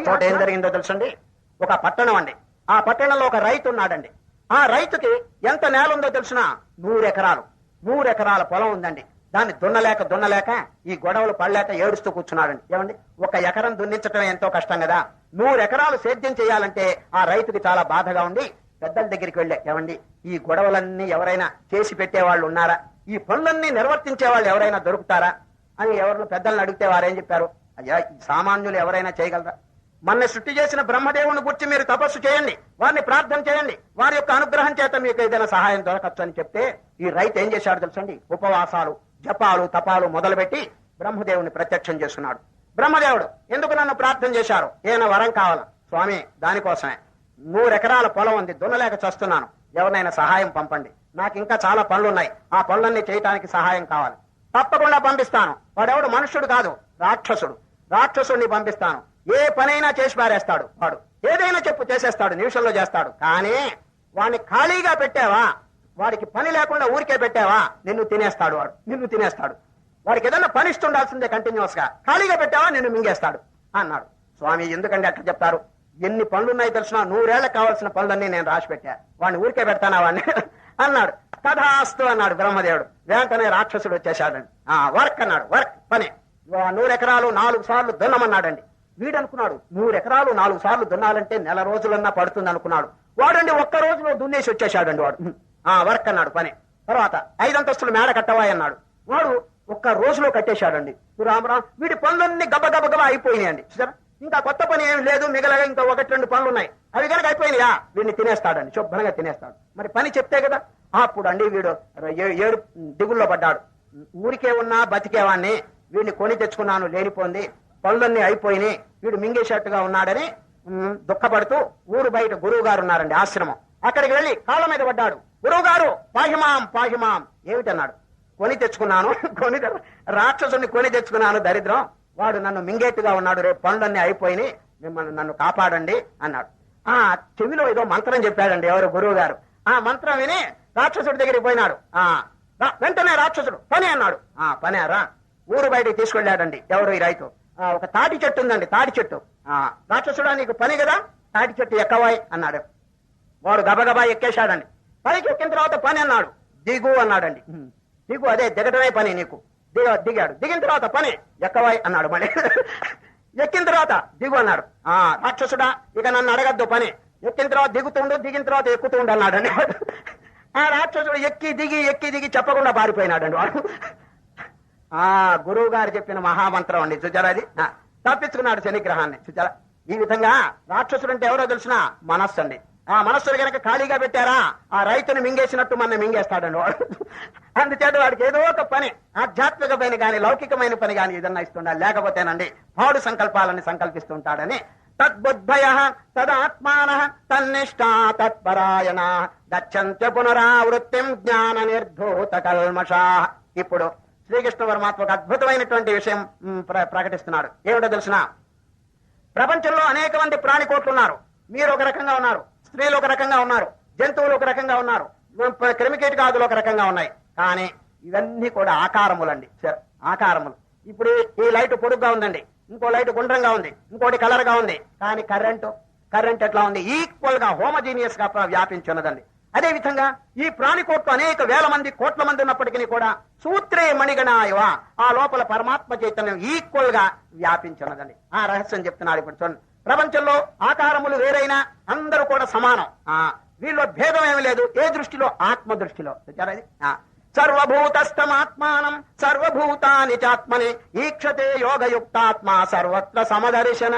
చోట ఏం జరిగిందో తెలుసండి? ఒక పట్టణం అండి. ఆ పట్టణంలో ఒక రైతు ఉన్నాడండి. ఆ రైతుకి ఎంత నేల ఉందో తెలిసిన నూరెకరాలు నూరెకరాల పొలం ఉందండి. దాన్ని దున్నలేక దున్నలేక ఈ గొడవలు పడలేక ఏడుస్తూ కూర్చున్నాడండి. ఏమండి? ఒక ఎకరం దున్నించటం ఎంతో కష్టం కదా. నూరెకరాలు సేద్యం చేయాలంటే ఆ రైతుకి చాలా బాధగా ఉంది. పెద్దల దగ్గరికి వెళ్ళే. ఏమండి? ఈ గొడవలన్నీ ఎవరైనా చేసి పెట్టేవాళ్ళు ఉన్నారా? ఈ పనులన్నీ నిర్వర్తించే వాళ్ళు ఎవరైనా దొరుకుతారా? అని ఎవరిని పెద్దలను అడిగితే వారేం చెప్పారు? అయ్యా సామాన్యులు ఎవరైనా చేయగలరా? మన సృష్టి చేసిన బ్రహ్మదేవుని గురించి మీరు తపస్సు చేయండి. వారిని ప్రార్థన చేయండి. వారి యొక్క అనుగ్రహం చేత మీకు ఏదైనా సహాయం దొరకచ్చు అని చెప్తే ఈ రైతు ఏం చేశాడు తెలుసండి? ఉపవాసాలు జపాలు తపాలు మొదలుపెట్టి బ్రహ్మదేవుని ప్రత్యక్షం చేస్తున్నాడు. బ్రహ్మదేవుడు ఎందుకు నన్ను ప్రార్థన చేశారు? ఏమైనా వరం కావాలా? స్వామి దానికోసమే. నూరెకరాల పొలం ఉంది దున్నలేక చస్తున్నాను. ఎవరినైనా సహాయం పంపండి. నాకు ఇంకా చాలా పనులున్నాయి. ఆ పనులన్నీ చేయటానికి సహాయం కావాలి. తప్పకుండా పంపిస్తాను. వాడెవడు? మనుష్యుడు కాదు రాక్షసుడు. రాక్షసుడిని పంపిస్తాను. ఏ పనైనా చేసి పారేస్తాడు. వాడు ఏదైనా చెప్పు చేసేస్తాడు నిమిషంలో చేస్తాడు. కానీ వాడిని ఖాళీగా పెట్టావా? వాడికి పని లేకుండా ఊరికే పెట్టావా? నిన్ను తినేస్తాడు వాడు. నిన్ను తినేస్తాడు. వాడికి ఏదైనా పని ఇస్తుండాల్సిందే కంటిన్యూస్గా ఖాళీగా పెట్టావా? నిన్ను మింగేస్తాడు అన్నాడు. స్వామి ఎందుకంటే అట్లా చెప్తారు? ఎన్ని పనులున్నాయి తెలిసిన నూరేళ్ళకు కావాల్సిన పనులన్నీ నేను రాసి పెట్టా. వాడిని ఊరికే పెడతానా వాడిని? అన్నాడు. కథాస్తు అన్నాడు బ్రహ్మదేవుడు. వెంటనే రాక్షసుడు వచ్చేసాడండి ఆ వర్క్ అన్నాడు. వర్క్ పని. నూరెకరాలు నాలుగు సార్లు దున్నమన్నాడండి. వీడు అనుకున్నాడు ఎకరాలు నాలుగు సార్లు దున్నాలంటే నెల రోజులన్నా పడుతుంది అనుకున్నాడు. వాడండి ఒక్క రోజులో దున్నేసి వచ్చేసాడండి వాడు. ఆ వర్క్ అన్నాడు పని. తర్వాత ఐదంతస్తులు మేడ కట్టవా అన్నాడు వాడు ఒక్క రోజులో కట్టేశాడండి. రామరామ్ వీడి పనులన్నీ గబగబగబా అయిపోయినాయండి. చూసారా? ఇంకా కొత్త పని ఏమి లేదు మిగలగా ఇంకా ఒకటి రెండు పనులు ఉన్నాయి. అవి కనుక అయిపోయినాయా? వీడిని తినేస్తాడండి శుభ్రంగా తినేస్తాడు. మరి పని చెప్తే కదా అప్పుడు అండి వీడు ఏడు దిగుల్లో పడ్డాడు. ఊరికే ఉన్నా బతికేవాణ్ణి వీడిని కొని తెచ్చుకున్నాను లేనిపోంది. పనులన్నీ అయిపోయినాయి వీడు మింగేసేట్టుగా ఉన్నాడని దుఃఖపడుతూ ఊరు బయట గురువు గారు ఉన్నారండి ఆశ్రమం. అక్కడికి వెళ్ళి కాళ్ళ మీద పడ్డాడు. గురువు గారు పాహిమాం పాహిమాం. ఏమిటన్నాడు? కొని తెచ్చుకున్నాను. కొని రాక్షసుని కొని తెచ్చుకున్నాను దరిద్రం. వాడు నన్ను మింగేట్టుగా ఉన్నాడు రేపు పనులన్నీ అయిపోయినాయి మిమ్మల్ని నన్ను కాపాడండి అన్నాడు. ఆ చెవిలో ఏదో మంత్రం చెప్పాడండి ఎవరు గురువు గారు ఆ మంత్రం విని రాక్షసుడి దగ్గరికి పోయినాడు. ఆ రా- వెంటనే రాక్షసుడు పని అన్నాడు. ఆ పని రా. ఊరు బయటికి తీసుకెళ్ళాడండి ఎవరు ఈ రైతు? ఒక తాటి చెట్టు ఉందండి తాటి చెట్టు. ఆ రాక్షసుడా నీకు పని కదా? తాటి చెట్టు ఎక్కవాయి అన్నాడు. వాడు గబగబా ఎక్కేశాడండి. పైకి ఎక్కిన తర్వాత పని అన్నాడు. దిగు అన్నాడండి. "ఉమ్, దిగు అదే దిగటమే పని నీకు. దిగ దిగాడు. దిగిన తర్వాత పని ఎక్కవాయి అన్నాడు మళ్ళీ. ఎక్కిన తర్వాత దిగు అన్నాడు. ఆ రాక్షసుడా ఇక నన్ను అడగద్దు పని. ఎక్కిన తర్వాత దిగుతుండు దిగిన తర్వాత ఎక్కుతుండు అన్నాడండి. ఆ రాక్షసుడు ఎక్కి దిగి ఎక్కి దిగి చెప్పకుండా పారిపోయినాడండి వాడు. ఆ గురువు గారు చెప్పిన మహామంత్రం అండి చూచారా అది. తప్పించుకున్నాడు శనిగ్రహాన్ని చూచారా ఈ విధంగా రాక్షసుడు అంటే ఎవరో తెలిసిన మనస్సు అండి. ఆ మనస్సును గనక ఖాళీగా పెట్టారా ఆ రైతును మింగేసినట్టు మన మింగేస్తాడండి వాడు. అందుచేత వాడికి ఏదో ఒక పని ఆధ్యాత్మికమైన గాని లౌకికమైన పని గాని ఏదన్నా ఇస్తుండాలి లేకపోతేనండి పాడు సంకల్పాలని సంకల్పిస్తుంటాడని తద్బుద్ధయ తదాత్మాన తన్నిష్టా తత్పరాయణ గచ్చంత్య పునరావృత్తిం జ్ఞాన నిర్ధూత కల్మషా. ఇప్పుడు శ్రీకృష్ణ పరమాత్మ ఒక అద్భుతమైనటువంటి విషయం ప్రకటిస్తున్నాడు. ఏమిటో తెలిసిన ప్రపంచంలో అనేక మంది ప్రాణికోట్లు ఉన్నారు మీరు ఒక రకంగా ఉన్నారు స్త్రీలు ఒక రకంగా ఉన్నారు జంతువులు ఒక రకంగా ఉన్నారు క్రిమికేట్ క్రిమికీటకాదులు ఒక రకంగా ఉన్నాయి. కానీ ఇవన్నీ కూడా ఆకారములండి. ఆకారములు. ఇప్పుడు ఈ- లైట్ పొడుగ్గా ఉందండి. ఇంకో లైట్ గుండ్రంగా ఉంది. ఇంకోటి కలర్గా ఉంది. కానీ కరెంటు కరెంట్ ఎట్లా ఉంది? ఈక్వల్గా హోమజీనియస్గా వ్యాపించి ఉన్నదండి అదే విధంగా ఈ ప్రాణికోట్లు అనేక వేల మంది కోట్ల మంది ఉన్నప్పటికీ కూడా సూత్రే మణిగణాయవ ఆ లోపల పరమాత్మ చైతన్యం ఈక్వల్గా వ్యాపించున్నదండి ఆ రహస్యం చెప్తున్నాడు ఇప్పుడు చూడండి. ప్రపంచంలో ఆకారములు వేరైనా అందరూ కూడా సమానం. ఆ వీళ్ళు భేదం ఏమి లేదు. ఏ దృష్టిలో? ఆత్మ దృష్టిలో ఆ సర్వభూతస్థమాత్మానం సర్వభూతాని చాత్మని ఈక్షతే యోగయుక్తాత్మ సర్వత్ర సమదర్శన.